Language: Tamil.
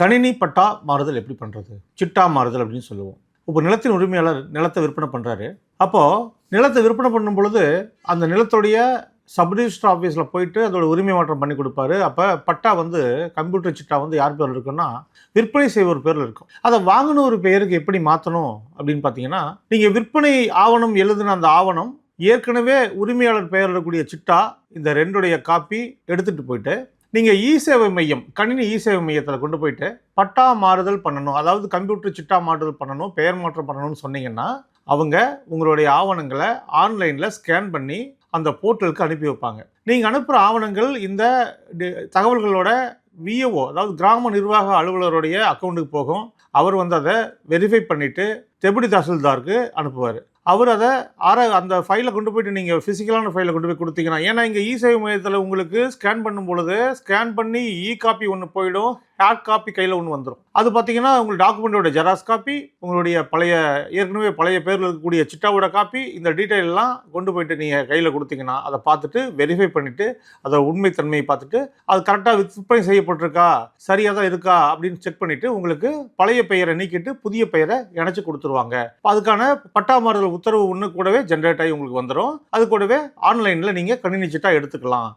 கணினி பட்டா மாறுதல் எப்படி பண்ணுறது சிட்டா மாறுதல் அப்படின்னு சொல்லுவோம். இப்போ நிலத்தின் உரிமையாளர் நிலத்தை விற்பனை பண்ணுறாரு அப்போது நிலத்தை விற்பனை பண்ணும் பொழுது அந்த நிலத்துடைய சப்ரிஜிஸ்டர் ஆஃபீஸில் போயிட்டு அதோட உரிமை மாற்றம் பண்ணி கொடுப்பாரு. அப்போ பட்டா வந்து கம்ப்யூட்டர் சிட்டா வந்து யார் பேரில் இருக்குன்னா விற்பனை செய்வோர் பேரில் இருக்கும். அதை வாங்கின ஒரு பெயருக்கு எப்படி மாற்றணும் அப்படின்னு பார்த்தீங்கன்னா நீங்கள் விற்பனை ஆவணம் எழுதின அந்த ஆவணம் ஏற்கனவே உரிமையாளர் பெயரில் இருக்கக்கூடிய சிட்டா இந்த ரெண்டுடைய காப்பி எடுத்துகிட்டு போயிட்டு நீங்கள் இ சேவை மையம் கணினி இ சேவை மையத்தில் கொண்டு போயிட்டு பட்டா மாறுதல் பண்ணணும். அதாவது கம்ப்யூட்டர் சிட்டா மாறுதல் பண்ணணும் பெயர் மாற்றம் பண்ணணும்னு சொன்னீங்கன்னா அவங்க உங்களுடைய ஆவணங்களை ஆன்லைனில் ஸ்கேன் பண்ணி அந்த போர்ட்டலுக்கு அனுப்பி வைப்பாங்க. நீங்கள் அனுப்புகிற ஆவணங்கள் இந்த தகவல்களோட விஏஓ அதாவது கிராம நிர்வாக அலுவலருடைய அக்கௌண்ட்டுக்கு போகும். அவர் வந்து அதை வெரிஃபை பண்ணிவிட்டு தெபுடி தாசில்தாருக்கு அனுப்புவார். அவர் அதை ஆர அந்த ஃபைலை கொண்டு போயிட்டு நீங்கள் ஃபிசிக்கலான ஃபைலை கொண்டு போய் கொடுத்தீங்கன்னா ஏன்னா இங்கே இ சேவை மையத்தில் உங்களுக்கு ஸ்கேன் பண்ணும் பொழுது ஸ்கேன் பண்ணி இ காப்பி ஒன்று போயிடும் ஹேட் காப்பி கையில் ஒன்று வந்துடும் அது பார்த்தீங்கன்னா உங்கள் டாக்குமெண்ட்டோட ஜெராக்ஸ் காப்பி உங்களுடைய பழைய ஏற்கனவே பழைய பேரில் இருக்கக்கூடிய சிட்டாவோட காப்பி இந்த டீட்டெயிலெலாம் கொண்டு போயிட்டு நீங்கள் கையில் கொடுத்தீங்கன்னா அதை பார்த்துட்டு வெரிஃபை பண்ணிவிட்டு அதோட உண்மைத்தன்மையை பார்த்துட்டு அது கரெக்டாக விற்பனை செய்யப்பட்டிருக்கா சரியாக தான் இருக்கா அப்படின்னு செக் பண்ணிவிட்டு உங்களுக்கு பழைய பெயரை நீக்கிட்டு புதிய பெயரை இணைச்சி கொடுத்துருவாங்க. அதுக்கான பட்டா மாறுதல் உத்தரவு ஒன்று கூடவே ஜென்ரேட் ஆகி உங்களுக்கு வந்துடும் அது கூடவே ஆன்லைனில் நீங்கள் கணினி எடுத்துக்கலாம்.